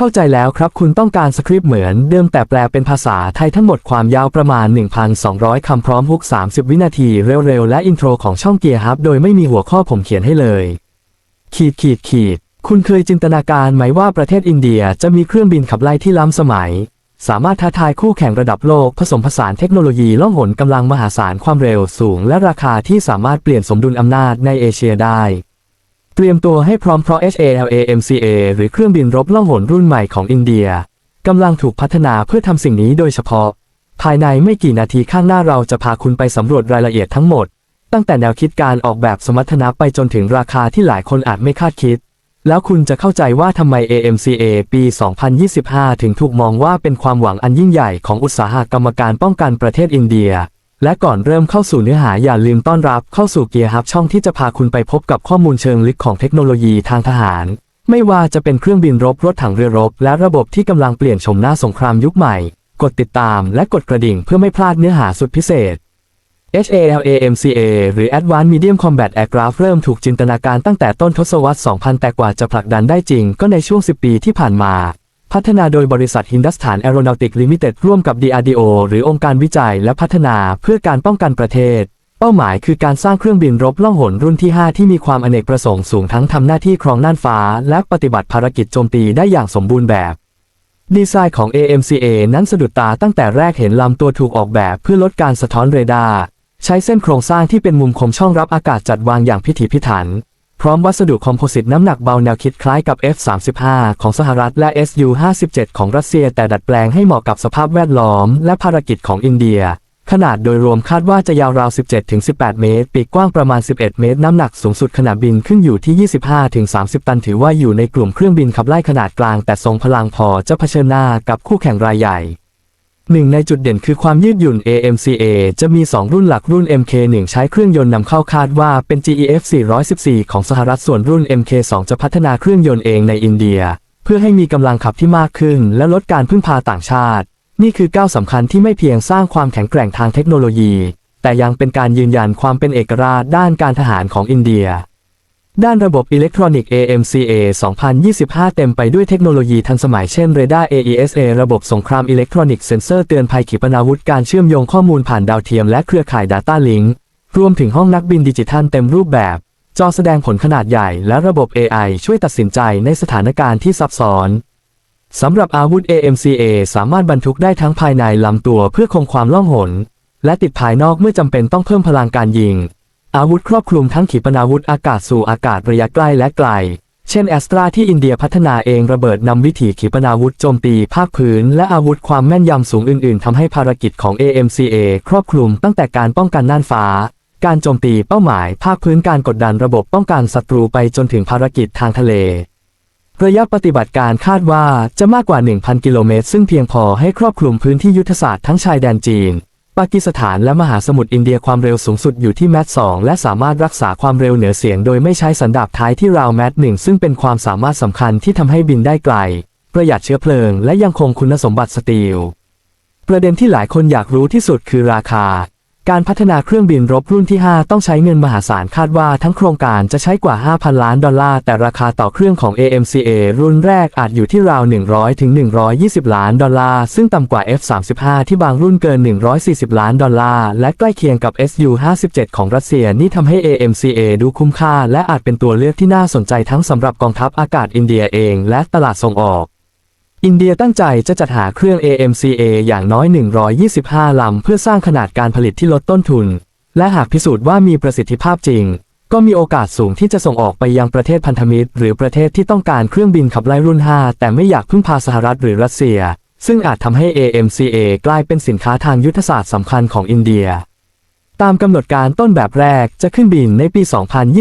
เข้าใจแล้วครับคุณต้องการสคริปต์เหมือนเดิมแต่แปลเป็นภาษาไทยทั้งหมดความยาวประมาณ 1,200 คำพร้อมฮุก 30 วินาทีเร็วๆ และอินโทรของช่องเกียร์ฮับโดยไม่มีหัวข้อผมเขียนให้เลย ขีดขีดขีด คุณเคยจินตนาการไหมว่าประเทศอินเดียจะมีเครื่องบินขับไล่ที่ล้ำสมัย สามารถท้าทายคู่แข่งระดับโลกผสมผสานเทคโนโลยีล่องหนกำลังมหาศาลความเร็วสูง และราคาที่สามารถเปลี่ยนสมดุลอำนาจในเอเชียได้ เตรียมตัวให้พร้อมเพราะ HALAMCA หรือเครื่องบินรบล่องหนรุ่นใหม่ของอินเดียกำลังถูกพัฒนาเพื่อทำสิ่งนี้โดยเฉพาะ ภายในไม่กี่นาทีข้างหน้าเราจะพาคุณไปสำรวจรายละเอียดทั้งหมด ตั้งแต่แนวคิดการออกแบบสมรรถนะไปจนถึงราคาที่หลายคนอาจไม่คาดคิด แล้วคุณจะเข้าใจว่าทำไม AMCA ปี 2025 ถึงถูกมองว่าเป็นความหวังอันยิ่งใหญ่ของอุตสาหกรรมการป้องกันประเทศอินเดีย และก่อนเริ่มเข้าสู่เนื้อหาอย่าลืมต้อนรับเข้าสู่เกียร์ฮับช่องที่จะพาคุณไปพบกับข้อมูลเชิงลึกของเทคโนโลยีทางทหาร ไม่ว่าจะเป็นเครื่องบินรบรถถังเรือรบ และระบบที่กำลังเปลี่ยนชมหน้าสงครามยุคใหม่ กดติดตามและกดกระดิ่งเพื่อไม่พลาดเนื้อหาสุดพิเศษ HALAMCA หรือ Advanced Medium Combat Aircraft เริ่มถูกจินตนาการตั้งแต่ต้นทศวรรษ 2000 แต่กว่าจะผลักดันได้จริงก็ในช่วง 10 ปีที่ผ่านมา พัฒนาโดยบริษัทฮินดัสถานแอโรนอติกลิมิเต็ดร่วมกับ DRDO หรือองค์การวิจัยและพัฒนาเพื่อการป้องกันประเทศ เป้าหมายคือการสร้างเครื่องบินรบล่องหนรุ่นที่ 5 ที่มีความอเนกประสงค์สูงทั้งทำหน้าที่ครองน่านฟ้า และปฏิบัติภารกิจโจมตีได้อย่างสมบูรณ์แบบ ดีไซน์ของ AMCA นั้นสะดุดตาตั้งแต่แรกเห็นลำตัวถูกออกแบบเพื่อลดการสะท้อนเรดาร์ใช้เส้นโครงสร้างที่เป็นมุมคมช่องรับอากาศจัดวางอย่างพิถีพิถัน พร้อมวัสดุคอมโพสิตน้ำหนักเบาแนวคิดคล้ายกับ F-35 ของสหรัฐและ Su-57 ของรัสเซีย แต่ดัดแปลงให้เหมาะกับสภาพแวดล้อม และภารกิจของอินเดีย ขนาดโดยรวมคาดว่าจะยาวราว 17-18 เมตร ปีกกว้างประมาณ 11 เมตร น้ำหนักสูงสุดขณะบินขึ้นอยู่ที่ 25-30 ตันถือว่าอยู่ในกลุ่มเครื่องบินขับไล่ขนาดกลาง แต่ทรงพลังพอจะเผชิญหน้ากับคู่แข่งรายใหญ่ หนึ่งในจุดเด่นคือความยืดหยุ่น AMCA จะมี 2 รุ่นหลักรุ่น MK1 ใช้เครื่องยนต์นำเข้าคาดว่าเป็น GEF 414 ของสหรัฐส่วนรุ่น MK2 จะพัฒนาเครื่องยนต์เองในอินเดีย เพื่อให้มีกำลังขับที่มากขึ้น และลดการพึ่งพาต่างชาติ นี่คือก้าวสำคัญที่ไม่เพียงสร้างความแข็งแกร่งทางเทคโนโลยี แต่ยังเป็นการยืนยันความเป็นเอกราชด้านการทหารของอินเดีย ด้านระบบอิเล็กทรอนิกส์ AMCA 2025 เต็มไปด้วยเทคโนโลยีทันสมัยเช่นเรดาร์ AESA ระบบสงครามอิเล็กทรอนิกส์เซ็นเซอร์เตือนภัยขีปนาวุธการเชื่อมโยงข้อมูลผ่านดาวเทียมและเครือข่าย Data Link รวมถึงห้องนักบินดิจิทัลเต็มรูปแบบ จอแสดงผลขนาดใหญ่และระบบ AI ช่วยตัดสินใจในสถานการณ์ที่ซับซ้อนสำหรับอาวุธ AMCA สามารถบรรทุกได้ทั้งภายในลำตัวเพื่อคงความล่องหน และติดภายนอกเมื่อจำเป็นต้องเพิ่มพลังการยิง อาวุธครอบคลุมทั้งขีปนาวุธอากาศสู่อากาศระยะใกล้และไกล เช่นแอสตราที่อินเดียพัฒนาเองระเบิดนำวิถีขีปนาวุธโจมตีภาคพื้น และอาวุธความแม่นยำสูงอื่น ๆทำให้ภารกิจของ AMCA ครอบคลุมตั้งแต่การป้องกันน่านฟ้า การโจมตีเป้าหมายภาคพื้นการกดดันระบบป้องกันศัตรูไปจนถึงภารกิจทางทะเลระยะปฏิบัติการคาดว่าจะมากกว่า 1,000 กิโลเมตร ซึ่งเพียงพอให้ครอบคลุมพื้นที่ยุทธศาสตร์ทั้งชายแดนจีน ปากีสถานและมหาสมุทรอินเดียความเร็วสูงสุดอยู่ที่แมท2และสามารถรักษาความเร็วเหนือเสียงโดยไม่ใช้สันดาปท้ายที่ราวแมท1ซึ่งเป็นความสามารถสำคัญที่ทำให้บินได้ไกล ประหยัดเชื้อเพลิง และยังคงคุณสมบัติสตีล ประเด็นที่หลายคนอยากรู้ที่สุดคือราคา การพัฒนาเครื่องบินรบรุ่นที่ 5 ต้องใช้เงินมหาศาลคาดว่าทั้งโครงการจะใช้กว่า 5,000 ล้านดอลลาร์ แต่ราคาต่อเครื่องของ AMCA รุ่นแรกอาจอยู่ที่ราว 100 ถึง 120 ล้านดอลลาร์ ซึ่งต่ำกว่า F35 ที่บางรุ่นเกิน 140 ล้านดอลลาร์ และใกล้เคียงกับ Su-57 ของรัสเซียนี่ทำให้ AMCA ดูคุ้มค่า และอาจเป็นตัวเลือกที่น่าสนใจทั้งสำหรับกองทัพอากาศอินเดียเอง และตลาดส่งออก อินเดียตั้งใจจะจัดหาเครื่อง AMCA อย่างน้อย 125 ลำ เพื่อสร้างขนาดการผลิตที่ลดต้นทุน และหากพิสูจน์ว่ามีประสิทธิภาพจริง ก็มีโอกาสสูงที่จะส่งออกไปยังประเทศพันธมิตร หรือประเทศที่ต้องการเครื่องบินขับไล่รุ่น 5 แต่ไม่อยากพึ่งพาสหรัฐหรือรัสเซีย ซึ่งอาจทำให้ AMCA กลายเป็นสินค้าทางยุทธศาสตร์สำคัญของอินเดีย ตามกำหนดการต้นแบบแรกจะขึ้นบินในปี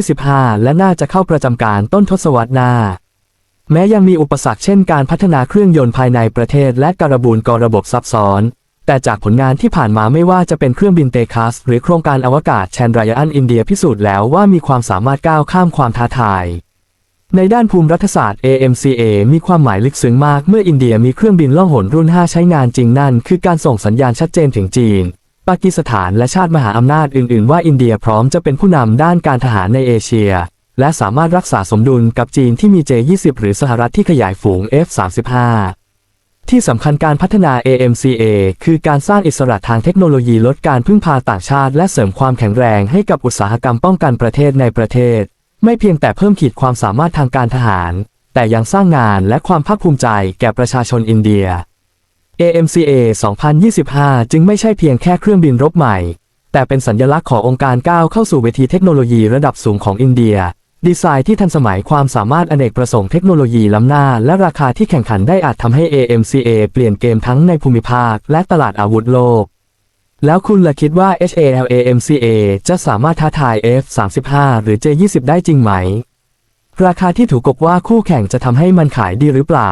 2025 และน่าจะเข้าประจำการต้นทศวรรษหน้า แม้ยังมีอุปสรรคเช่นการพัฒนาเครื่องยนต์ภายในประเทศและการบูนกระบบซับซ้อน แต่จากผลงานที่ผ่านมาไม่ว่าจะเป็นเครื่องบินเตคัส หรือโครงการอวกาศแชนดรายานอินเดียพิสูจน์แล้วว่ามีความสามารถก้าวข้ามความท้าทาย ในด้านภูมิรัฐศาสตร์ AMCA มีความหมายลึกซึ้งมากเมื่ออินเดียมีเครื่องบินล่องหนรุ่น 5 ใช้งานจริงนั่น คือการส่งสัญญาณชัดเจนถึงจีน ปากีสถานและชาติมหาอำนาจอื่น ๆ ว่าอินเดียพร้อมจะเป็นผู้นำด้านการทหารในเอเชีย และสามารถรักษาสมดุลกับจีนที่มี J20 หรือสหรัฐที่ขยายฝูง F35 ที่สำคัญการพัฒนา AMCA คือการสร้างอิสระทางเทคโนโลยีลดการพึ่งพาต่างชาติ และเสริมความแข็งแรงให้กับอุตสาหกรรมป้องกันประเทศในประเทศ ไม่เพียงแต่เพิ่มขีดความสามารถทางการทหาร แต่ยังสร้างงานและความภาคภูมิใจแก่ประชาชนอินเดีย AMCA 2025 จึงไม่ใช่เพียงแค่เครื่องบินรบใหม่ แต่เป็นสัญลักษณ์ขององค์การก้าวเข้าสู่เวทีเทคโนโลยีระดับสูงของอินเดีย ดีไซน์ที่ทันสมัยความสามารถอเนกประสงค์เทคโนโลยีล้ำหน้า และราคาที่แข่งขันได้อาจทำให้ AMCA เปลี่ยนเกมทั้งในภูมิภาค และตลาดอาวุธโลก แล้วคุณล่ะคิดว่า HALAMCA จะสามารถท้าทาย F35 หรือ J20 ได้จริงไหม ราคาที่ถูกกบว่าคู่แข่งจะทำให้มันขายดีหรือเปล่า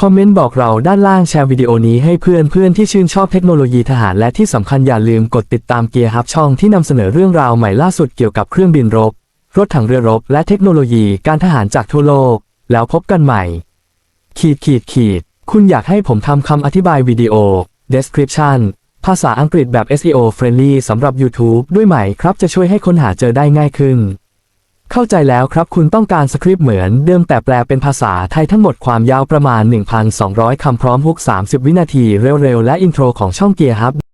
คอมเมนต์บอกเราด้านล่างแชร์วิดีโอนี้ให้เพื่อนเพื่อนๆที่ชื่นชอบเทคโนโลยีทหารและที่สำคัญอย่าลืมกดติดตามเกียร์ฮับช่องที่นำเสนอเรื่องราวใหม่ล่าสุดเกี่ยวกับเครื่องบินรบ รถถังเรือรบและเทคโนโลยีการทหารจากทั่วโลก แล้วพบกันใหม่ ขีดขีดขีด คุณอยากให้ผมทำคำอธิบายวิดีโอ description ภาษาอังกฤษแบบ SEO friendly สำหรับ YouTube ด้วยไหมครับจะช่วยให้ค้นหาเจอได้ง่ายขึ้น เข้าใจแล้วครับคุณต้องการสคริปต์เหมือนเดิมแต่แปลเป็นภาษาไทยทั้งหมดความยาวประมาณ 1,200 คำพร้อมฮุก 30 วินาทีเร็วๆ และอินโทรของช่องเกียร์ฮับ